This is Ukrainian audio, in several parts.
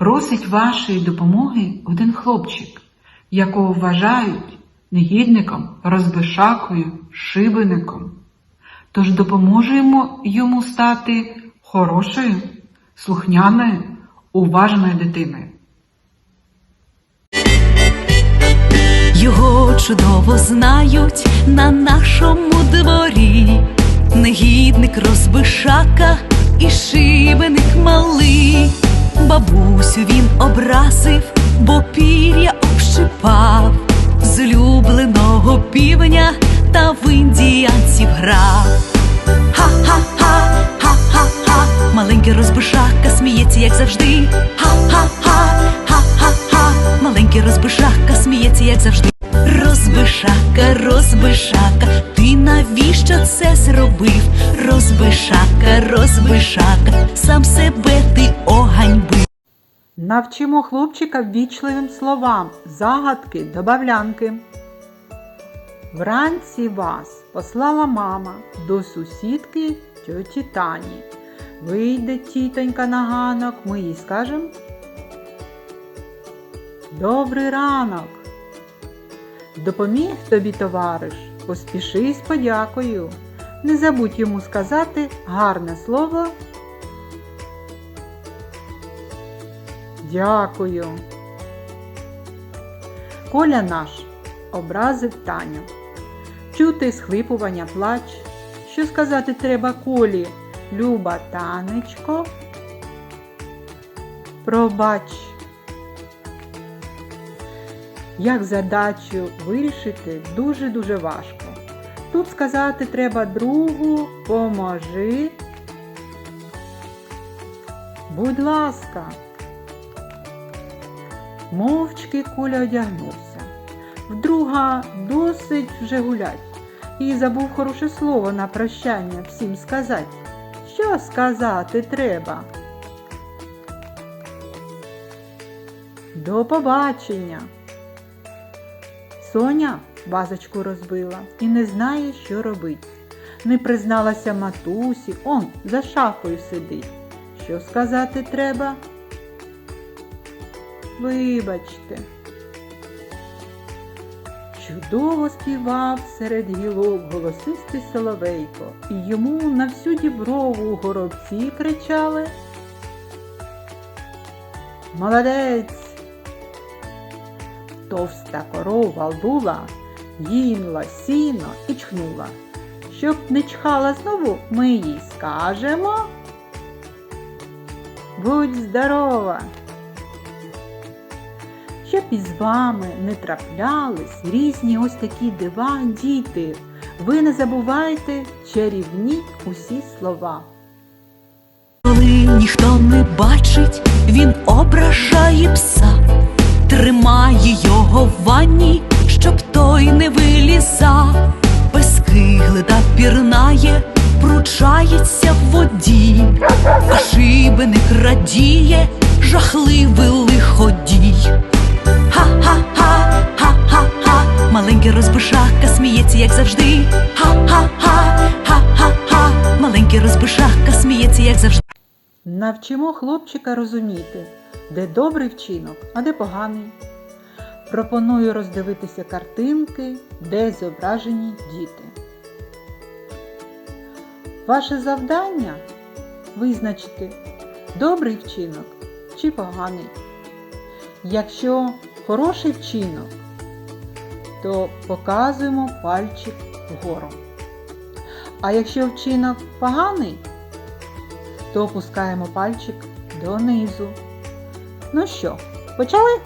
просить вашої допомоги один хлопчик, якого вважають негідником, розбишакою, шибеником. Тож допоможемо йому стати хорошою, слухняною, уважною дитиною. Його чудово знають на нашому дворі. Негідник розбишака і шибеник малий. Бабусю він образив, бо пір'я общипав з улюбленого півня та в індіанців грав. Ха-ха-ха, ха-ха-ха, маленький розбишака сміється, як завжди. Ха-ха-ха, ха-ха-ха, маленький розбишака сміється, як завжди. Розбишака, розбишака, ти навіщо це зробив? Розбишака, розбишака, сам себе ти оганьбив. Навчимо хлопчика ввічливим словам, загадки, добавлянки. Вранці вас послала мама до сусідки тьоті Тані. Вийде тітонька на ганок, ми їй скажемо. Добрий ранок. Допоміг тобі товариш, поспіши з подякою. Не забудь йому сказати гарне слово. Дякую. Коля наш образив Таню. Чути схлипування плач. Що сказати треба Колі? Люба танечко. Пробач. Як задачу вирішити дуже-дуже важко. Тут сказати треба другу поможи. Будь ласка. Мовчки Коля одягнувся. Вдруга досить вже гулять. І забув хороше слово на прощання всім сказати. Що сказати треба? До побачення. Соня вазочку розбила і не знає, що робить. Не призналася матусі, он за шафою сидить. Що сказати треба? Вибачте. Чудово співав серед гілок голосистий соловейко, і йому на всю діброву горобці кричали. Молодець! Товста корова була, їмла сіно і чхнула. Щоб не чхала знову, ми їй скажемо. Будь здорова! Щоб із вами не траплялись різні ось такі дива, діти. Ви не забувайте чарівні усі слова. Коли ніхто не бачить, він ображає пса, тримає його в ванні, щоб той не вилізав. Пес киглида пірнає, пручається в воді, а шибеник радіє, жахливий лиходій. Маленький розбишака сміється, як завжди. Ха-ха-ха, ха-ха-ха, маленький розбишака сміється, як завжди. Навчимо хлопчика розуміти, де добрий вчинок, а де поганий. Пропоную роздивитися картинки, де зображені діти. Ваше завдання визначити добрий вчинок чи поганий. Якщо хороший вчинок, то показуємо пальчик вгору. А якщо вчинок поганий, то опускаємо пальчик донизу. Ну що, почали?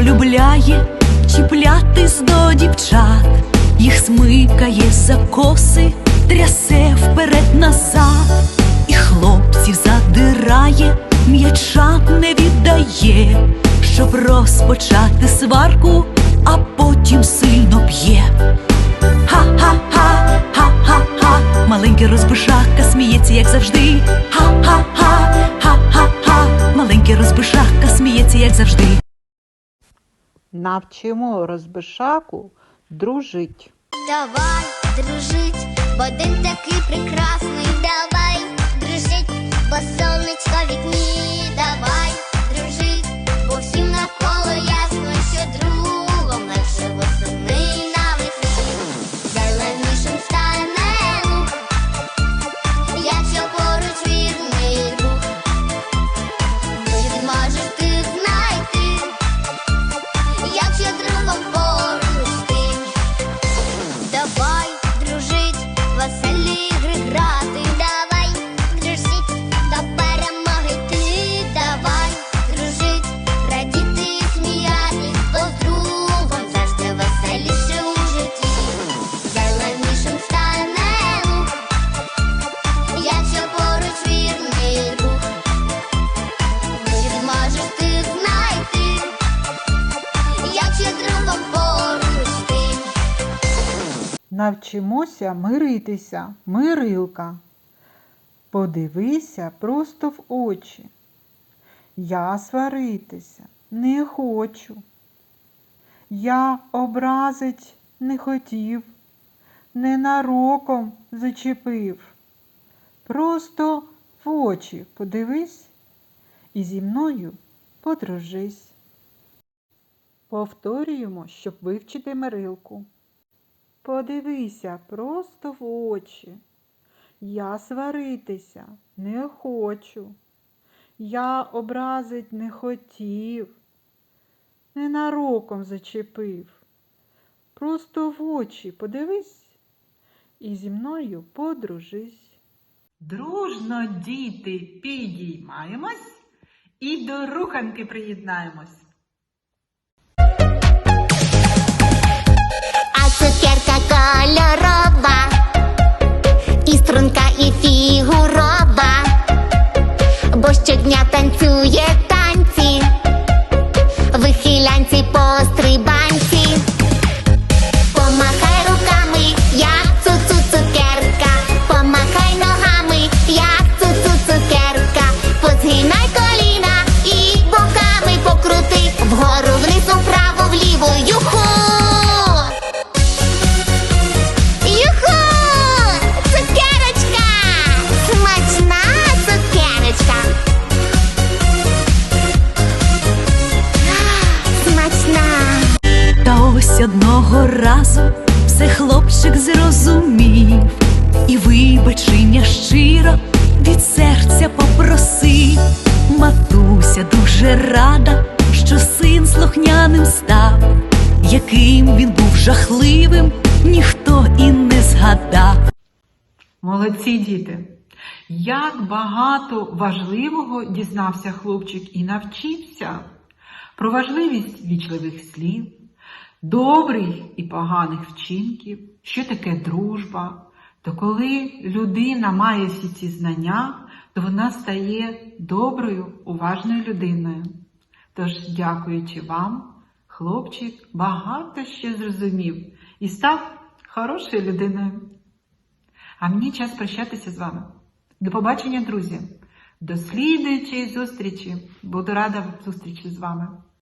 Полюбляє чіплятись до дівчат, їх смикає за коси, трясе вперед назад, і хлопців задирає, м'ячат не віддає, щоб розпочати сварку, а потім сильно б'є. Ха-ха-ха, ха-ха-ха, маленький розбишака сміється, як завжди. Ха-ха-ха, ха-ха-ха, маленький розбишака сміється, як завжди. Навчимо розбишаку дружить. Давай дружить, бо день такий прекрасний. Давай дружить, бо сонечко вікні. Навчимося миритися, мирилка. Подивися просто в очі. Я сваритися не хочу. Я образить не хотів, ненароком зачепив. Просто в очі подивись і зі мною подружись. Повторюємо, щоб вивчити мирилку. Подивися просто в очі. Я сваритися не хочу. Я образить не хотів, ненароком зачепив. Просто в очі подивись і зі мною подружись. Дружно, діти, підіймаємось і до руханки приєднаємось. to your одного разу все хлопчик зрозумів, і вибачення щиро від серця попросив. Матуся дуже рада, що син слухняним став, яким він був жахливим, ніхто і не згадав. Молодці діти! Як багато важливого дізнався хлопчик і навчився про важливість вічливих слів, добрих і поганих вчинків, що таке дружба. То коли людина має всі ці знання, то вона стає доброю, уважною людиною. Тож, дякуючи вам, хлопчик багато ще зрозумів і став хорошою людиною. А мені час прощатися з вами. До побачення, друзі! До слідуючої зустрічі! Буду рада зустрічі з вами.